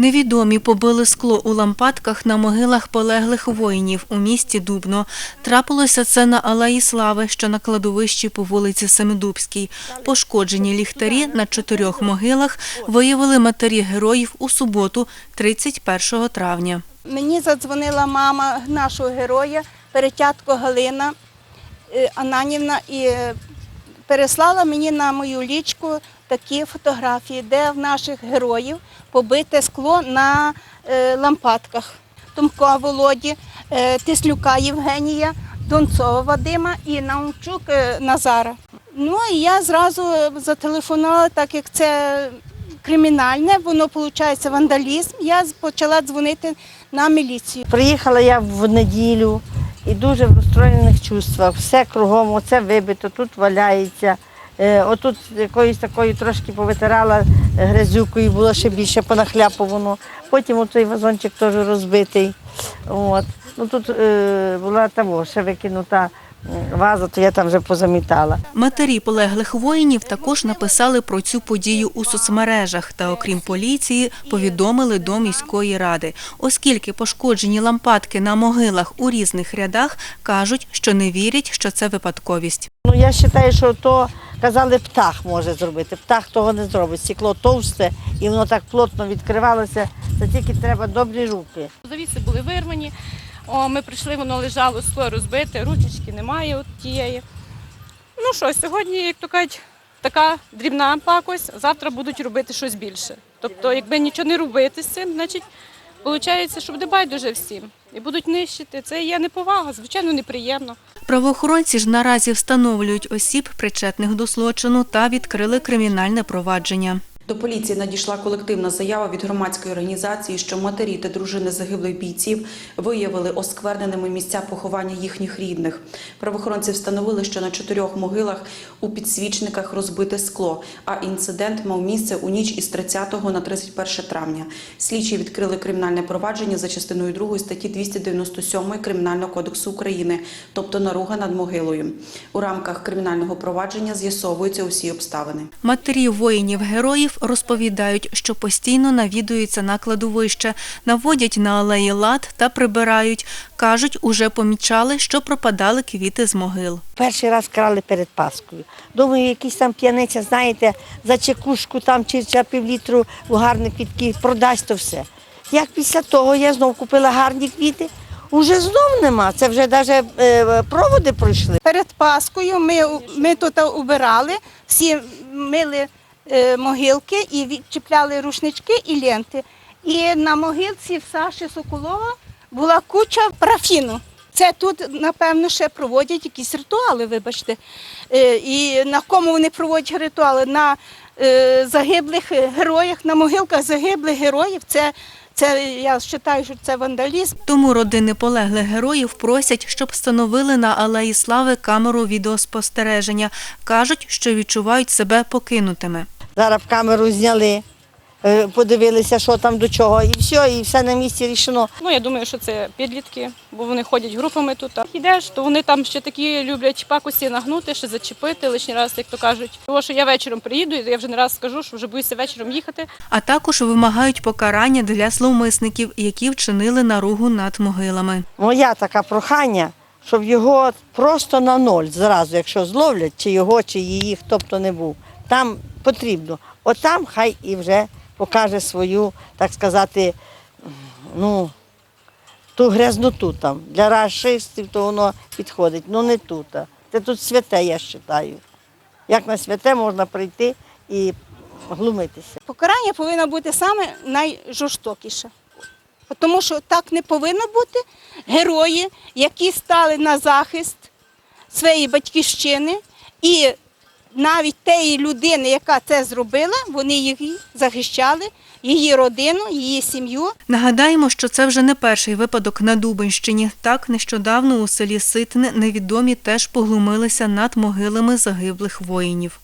Невідомі побили скло у лампадках на могилах полеглих воїнів у місті Дубно. Трапилося це на Алеї Слави, що на кладовищі по вулиці Семидубській. Пошкоджені ліхтарі на чотирьох могилах виявили матері героїв у суботу, 31 травня. Мені задзвонила мама нашого героя, перетятко Галина е, Ананівна, і е, переслала мені на мою лічку такі фотографії, де в наших героїв побите скло на е, лампадках. Томко Володі, е, Тислюка Євгенія, Донцова Вадима і Наумчук е, Назара. Ну і я зразу зателефонувала, так як це кримінальне, воно виходить вандалізм. Я почала дзвонити на міліцію. Приїхала я в неділю і дуже в розстроєних чувствах. Все кругом, оце вибито, тут валяється. Е, Отут якоюсь такою трошки повитирала грязюкою, було ще більше понахляповано. Потім оцей вазончик теж розбитий. От. Ну, тут е, була того, ще викинута м, ваза, то я там вже позамітала. Матері полеглих воїнів також написали про цю подію у соцмережах та, окрім поліції, повідомили до міської ради. Оскільки пошкоджені лампадки на могилах у різних рядах, кажуть, що не вірять, що це випадковість. Ну, я вважаю, що то казали, птах може зробити. Птах того не зробить. Стекло товсте і воно так плотно відкривалося. Це тільки треба добрі руки. Завіси були вирвані. О, ми прийшли, воно лежало, скло розбите, ручечки немає от тієї. Ну що, сьогодні, як то кажуть, така дрібна пакость, завтра будуть робити щось більше. Тобто, якби нічого не робити з цим, значить, виходить, що буде байдуже всім. І будуть нищити. Це є неповага, звичайно, неприємно. Правоохоронці ж наразі встановлюють осіб, причетних до злочину, та відкрили кримінальне провадження. До поліції надійшла колективна заява від громадської організації, що матері та дружини загиблих бійців виявили оскверненими місця поховання їхніх рідних. Правоохоронці встановили, що на чотирьох могилах у підсвічниках розбите скло, а інцидент мав місце у ніч із 30 на 31 травня. Слідчі відкрили кримінальне провадження за частиною 2 статті 297 Кримінального кодексу України, тобто наруга над могилою. У рамках кримінального провадження з'ясовуються усі обставини. Матері воїнів-героїв розповідають, що постійно навідуються на кладовище, наводять на алеї лад та прибирають. Кажуть, уже помічали, що пропадали квіти з могил. Перший раз крали перед Паскою. Думаю, якийсь там п'яниця, знаєте, за чекушку там чи за півлітру у гарні квітки продасть то все. Як після того я знов купила гарні квіти, уже знов нема. Це вже навіть проводи пройшли. Перед Паскою ми, ми тут убирали, всі мили е, могилки і відчіпляли рушнички і ленти. І на могилці в Саші Соколова була куча парафіну. Це тут, напевно, ще проводять якісь ритуали, вибачте. Е, І на кому вони проводять ритуали? На е, загиблих героях, на могилках загиблих героїв. Це, це я вважаю, що це вандалізм. Тому родини полеглих героїв просять, щоб встановили на алеї слави камеру відеоспостереження. Кажуть, що відчувають себе покинутими. Зараз в камеру зняли, е, подивилися, що там до чого, і все, і все на місці рішено. Ну, я думаю, що це підлітки, бо вони ходять групами тут. А Йдеш, то вони там ще такі люблять пакості нагнути, ще зачепити лишній раз, як то кажуть. Тому що я вечором приїду, і я вже не раз скажу, що вже боюся вечором їхати. А також вимагають покарання для зловмисників, які вчинили наругу над могилами. Моя така прохання, щоб його просто на ноль зразу, якщо зловлять, чи його, чи її, хто б то не був, там потрібно. Отам хай і вже покаже свою, так сказати, ну, ту грязноту там. Для расистів то воно підходить, ну не тут. Це тут святе, я вважаю. Як на святе можна прийти і глумитися. Покарання повинно бути саме найжорстокіше. Тому що так не повинно бути. Герої, які стали на захист своєї батьківщини, і навіть тієї людини, яка це зробила, вони її захищали, її родину, її сім'ю. Нагадаємо, що це вже не перший випадок на Дубинщині. Так, нещодавно у селі Ситне невідомі теж поглумилися над могилами загиблих воїнів.